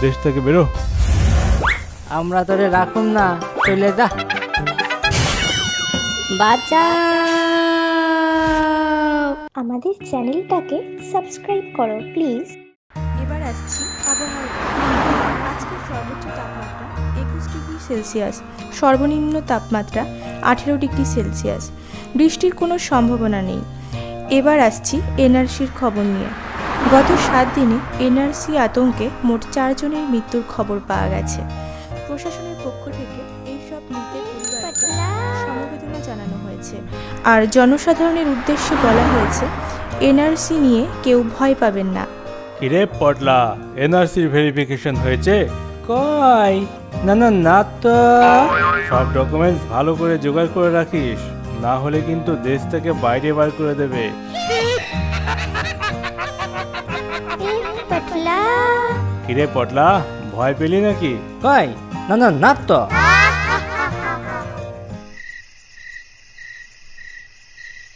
দেশ থেকে বেরো। আমরা তোরে রাখুম না চলে যা। বাঁচাও। আমাদের চ্যানেলটাকে সাবস্ক্রাইব করো প্লিজ। এবার আসছি আবহাওয়া। আজকের সর্বোচ্চ তাপমাত্রা একুশ ডিগ্রি সেলসিয়াস সর্বনিম্ন তাপমাত্রা আঠেরো ডিগ্রি সেলসিয়াস। বৃষ্টির কোনো সম্ভাবনা নেই। এবার আসছি এনআরসির খবর নিয়ে। গত সাত দিনে এনআরসি আতঙ্কে মোট চারজনের মৃত্যুর খবর পাওয়া গেছে। প্রশাসনের পক্ষ থেকে এইসব মৃতের সমবেদনা জানানো হয়েছে। আর জনসাধারণের উদ্দেশ্যে বলা হয়েছে, এনআরসি নিয়ে কেউ ভয় পাবেন না। কিরে পটলা, এনআরসির ভেরিফিকেশন হয়েছে? কই? না না না তো। সব ডকুমেন্টস ভালো করে জোগাড় করে রাখিস, না হলে কিন্তু দেশ থেকে বাইরে বার করে দেবে। পটলা? কিরে পটলা ভয় পেলি নাকি? কই? না না না তো।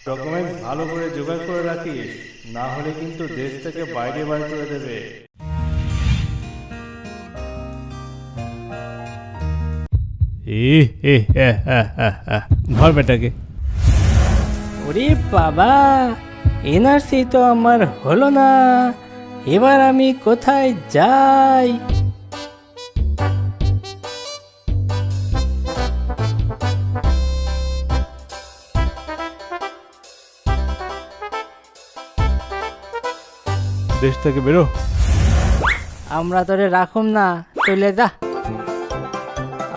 ডকুমেন্টস ভালো করে জোগাড় করে রাখিস না হলে কিন্তু দেশ থেকে বাইরে বার করে দেবে। এ ধর বেটাকে। ওরে বাবা! এনআরসি তো আমার হলো না। এবার আমি কোথায় যাই? দেশ থেকে বেরো। আমরা তোরে রাখুম না চলে যা।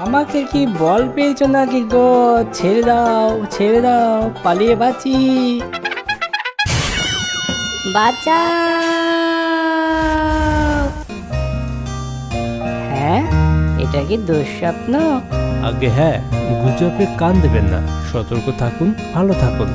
আমাকে কি বল পেয়েছ নাকি গো? ছেড়ে দাও ছেড়ে দাও পালিয়ে বাঁচি। বাঁচাও। হ্যাঁ এটা কি দুঃস্বপ্ন? আগে হ্যাঁ গুজবে কান দেবেন না। সতর্ক থাকুন, ভালো থাকুন।